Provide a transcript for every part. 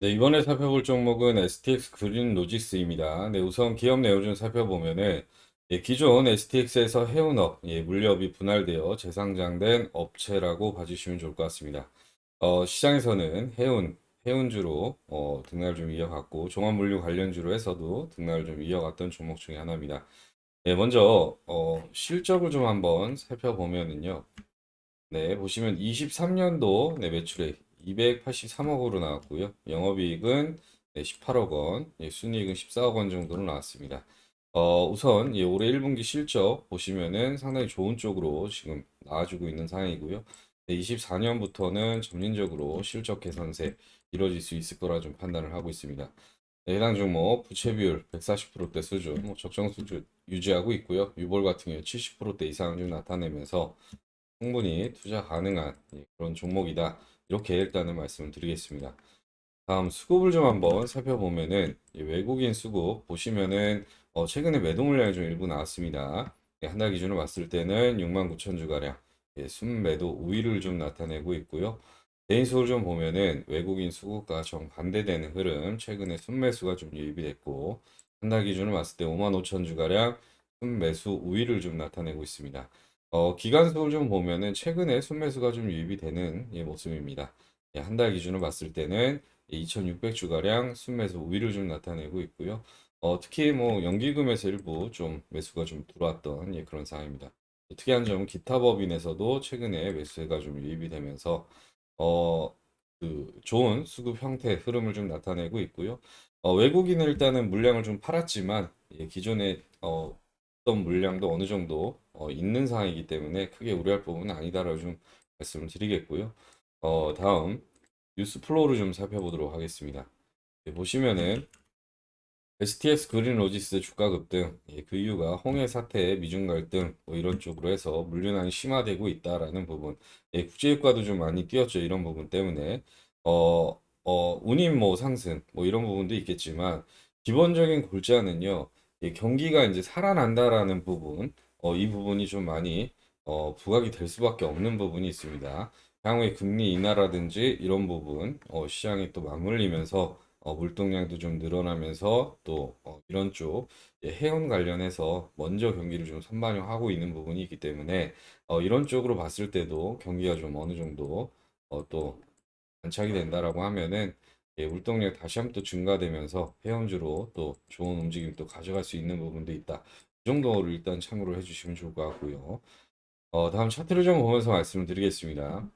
네, 이번에 살펴볼 종목은 STX 그린 로지스입니다. 네, 우선 기업 내용 좀 살펴보면은 예, 기존 STX에서 해운업, 예, 물류업이 분할되어 재상장된 업체라고 봐주시면 좋을 것 같습니다. 어, 시장에서는 해운, 해운주로 어, 등락을 좀 이어갔고 종합물류 관련주로 해서도 등락을 좀 이어갔던 종목 중에 하나입니다. 네, 먼저 어, 실적을 좀 한번 살펴보면은요. 네, 보시면 23년도 네, 매출액 283억으로 나왔고요. 영업이익은 네, 18억 원, 예, 순이익은 14억 원 정도로 나왔습니다. 어, 우선 예, 올해 1분기 실적 보시면은 상당히 좋은 쪽으로 지금 나와주고 있는 상황이고요. 24년부터는 점진적으로 실적 개선세 이루어질 수 있을 거라 좀 판단을 하고 있습니다. 네, 해당 종목 부채 비율 140%대 수준, 뭐 적정 수준 유지하고 있고요. 유볼 같은 경우 70%대 이상을 좀 나타내면서 충분히 투자 가능한 예, 그런 종목이다. 이렇게 일단은 말씀을 드리겠습니다. 다음 수급을 좀 한번 살펴보면은 이 외국인 수급 보시면은 어, 최근에 매도 물량이 좀 일부 나왔습니다. 예, 한달 기준으로 봤을 때는 6만 9천 주가량 예, 순매도 우위를 좀 나타내고 있고요. 개인 수를 좀 보면은 외국인 수급과 정반대되는 흐름 최근에 순매수가 좀 유입이 됐고 한 달 기준으로 봤을 때 5만 5천 주가량 순매수 우위를 좀 나타내고 있습니다. 어, 기간수를 좀 보면은 최근에 순매수가 좀 유입이 되는 예, 모습입니다. 예, 한 달 기준으로 봤을 때는 2,600주가량 순매수 우위를 좀 나타내고 있고요. 어, 특히 뭐 연기금에서 일부 좀 매수가 좀 들어왔던 예, 그런 상황입니다. 특이한 점은 기타 법인에서도 최근에 매수가 좀 유입이 되면서 어, 그 좋은 수급 형태 흐름을 좀 나타내고 있고요. 어, 외국인은 일단은 물량을 좀 팔았지만 예, 기존에 어, 어떤 물량도 어느 정도 어, 있는 상황이기 때문에 크게 우려할 부분은 아니다라고 좀 말씀을 드리겠고요. 어, 다음 뉴스 플로우를 좀 살펴보도록 하겠습니다. 네, 보시면은 STX 그린 로지스 주가 급등, 예, 그 이유가 홍해 사태, 미중 갈등 뭐 이런 쪽으로 해서 물류난이 심화되고 있다라는 부분, 예, 국제유가도 좀 많이 뛰었죠 이런 부분 때문에 어, 어, 운임 뭐 상승 뭐 이런 부분도 있겠지만 기본적인 골자는요, 예, 경기가 이제 살아난다라는 부분, 어, 이 부분이 좀 많이 어, 부각이 될 수밖에 없는 부분이 있습니다. 향후에 금리 인하라든지 이런 부분, 어, 시장이 또 맞물리면서 어, 물동량도 좀 늘어나면서 또 어, 이런 쪽 예, 해운 관련해서 먼저 경기를 좀 선반영하고 있는 부분이 있기 때문에 어, 이런 쪽으로 봤을 때도 경기가 좀 어느 정도 어, 또 안착이 된다라고 하면은 예, 물동력 다시 한번 또 증가되면서 해운주로 또 좋은 움직임 또 가져갈 수 있는 부분도 있다. 이 정도를 일단 참고를 해주시면 좋을 것 같고요. 어, 다음 차트를 좀 보면서 말씀을 드리겠습니다.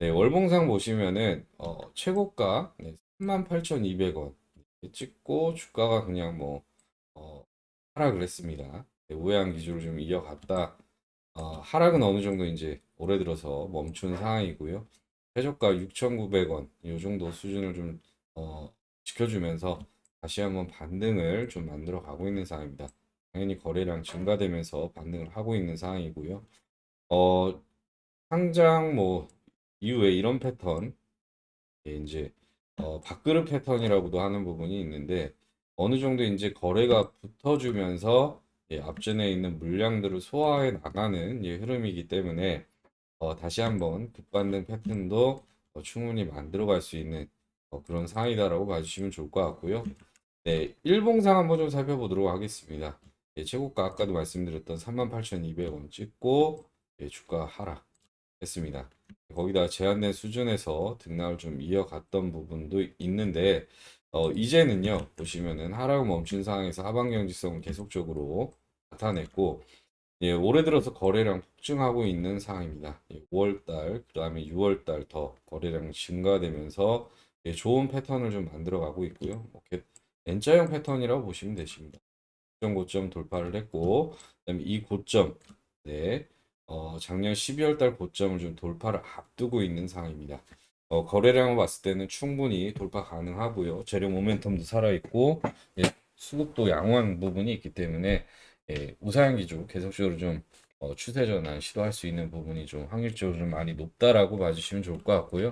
네, 월봉상 보시면은 어, 최고가 네, 38,200원 찍고 주가가 그냥 뭐 어, 하락을 했습니다. 네, 우회한 기조를 좀 이어갔다. 어, 하락은 어느 정도 이제 올해 들어서 멈춘 상황이고요. 최저가 6,900원 이 정도 수준을 좀 어, 지켜주면서 다시 한번 반등을 좀 만들어 가고 있는 상황입니다. 당연히 거래량 증가되면서 반등을 하고 있는 상황이고요. 어, 상장 뭐 이후에 이런 패턴 예, 이제 어, 밥그릇 패턴이라고도 하는 부분이 있는데 어느 정도 이제 거래가 붙어주면서 예, 앞전에 있는 물량들을 소화해 나가는 예, 흐름이기 때문에 어, 다시 한번 급반등 패턴도 어, 충분히 만들어갈 수 있는 어, 그런 상황이다라고 봐주시면 좋을 것 같고요. 네, 일봉상 한번 좀 살펴보도록 하겠습니다. 예, 최고가 아까도 말씀드렸던 38,200원 찍고 예, 주가 하락했습니다. 거기다 제한된 수준에서 등락을 좀 이어갔던 부분도 있는데 어, 이제는요 보시면은 하락을 멈춘 상황에서 하방 경직성을 계속적으로 나타냈고 예, 올해 들어서 거래량 폭증하고 있는 상황입니다. 예, 5월달 그 다음에 6월달 더 거래량 증가되면서 예, 좋은 패턴을 좀 만들어가고 있고요. 뭐, 개- N자형 패턴이라고 보시면 되십니다. 고점 돌파를 했고 그다음에 이 고점 네. 어, 작년 12월 달 고점을 좀 돌파를 앞두고 있는 상황입니다. 어, 거래량을 봤을 때는 충분히 돌파 가능하고요. 재료 모멘텀도 살아있고, 예, 수급도 양호한 부분이 있기 때문에, 예, 우상향 기조 계속적으로 좀 어, 추세 전환 시도할 수 있는 부분이 좀 확률적으로 좀 많이 높다라고 봐주시면 좋을 것 같고요.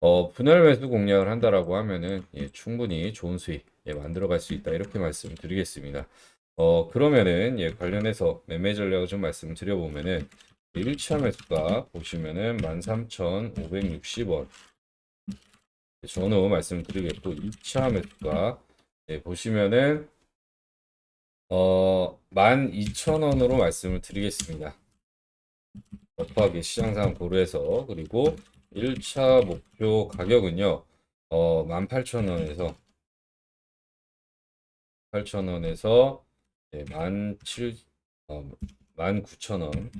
어, 분할 매수 공략을 한다라고 하면은, 예, 충분히 좋은 수익, 예, 만들어갈 수 있다. 이렇게 말씀을 드리겠습니다. 어, 그러면은, 예, 관련해서 매매 전략을 좀 말씀을 드려보면은, 1차 매수가 보시면은 13,560원 전후 말씀드리겠고 2차 매수가 예, 보시면은 어 12,000원으로 말씀을 드리겠습니다. 급하게 시장 상황 고려해서 그리고 1차 목표 가격은요. 어 18,000원에서 8,000원에서 예, 17 어, 19,000원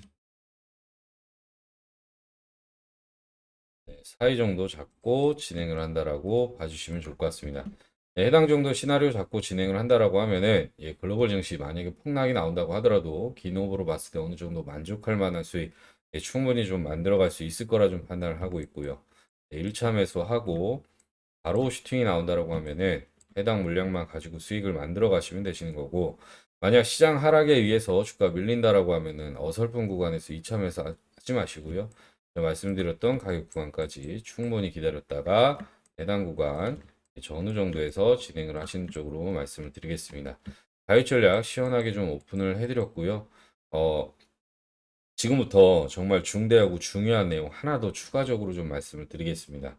네, 사이 정도 잡고 진행을 한다라고 봐주시면 좋을 것 같습니다. 네, 해당 정도 시나리오 잡고 진행을 한다라고 하면은 예, 글로벌 증시 만약에 폭락이 나온다고 하더라도 긴 호흡으로 봤을 때 어느 정도 만족할 만한 수익 예, 충분히 좀 만들어갈 수 있을 거라 좀 판단을 하고 있고요. 네, 1차 매수하고 바로 슈팅이 나온다라고 하면은 해당 물량만 가지고 수익을 만들어 가시면 되시는 거고 만약 시장 하락에 의해서 주가 밀린다라고 하면은 어설픈 구간에서 2차 매수 하지 마시고요. 말씀드렸던 가격 구간까지 충분히 기다렸다가 해당 구간 전후 정도에서 진행을 하시는 쪽으로 말씀을 드리겠습니다. 가격 전략 시원하게 좀 오픈을 해드렸고요. 어, 지금부터 정말 중대하고 중요한 내용 하나 더 추가적으로 좀 말씀을 드리겠습니다.